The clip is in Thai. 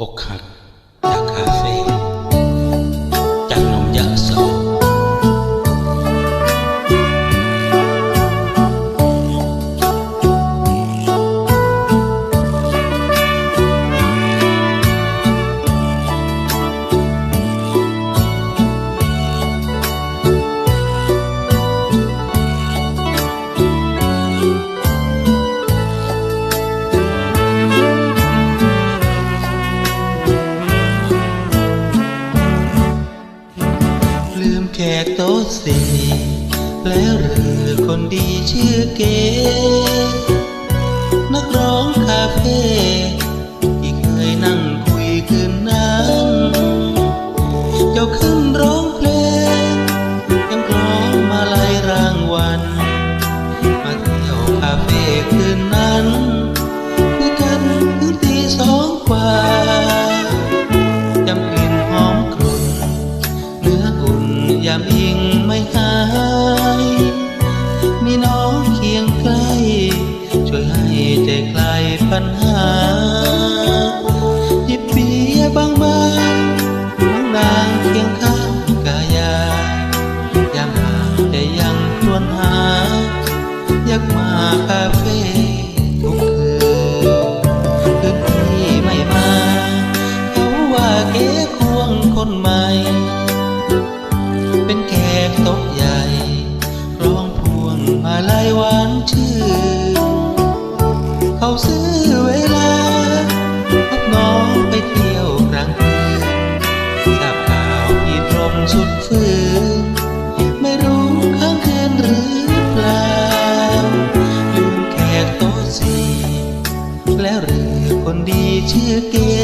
อกหักจากคาเฟ่ โต๊ะสี่แล้วหรือคนดีชื่อเก๋ ยามอิงไม่หาย มีน้องเคียงใกล้ ช่วยให้ใจคลายปัญหาหยิบเบียบางบางน้องนางเคียงข้างกายายามหางใจยังครวญหา อยากมาคาเฟ่ทุกคืนคืนที่ไม่มา เขาว่าเก๋ควงคนใหม่ ลายหวานชื่อเขาซื้อเวลาพับน้องไปเที่ยวกลางคืนทราบข่าวพี่ตรมสุดฝืนไม่รู้ค้างคืนหรือเปล่าลืมแขกโต๊ะสี่แล้วหรือคนดีชื่อเก๋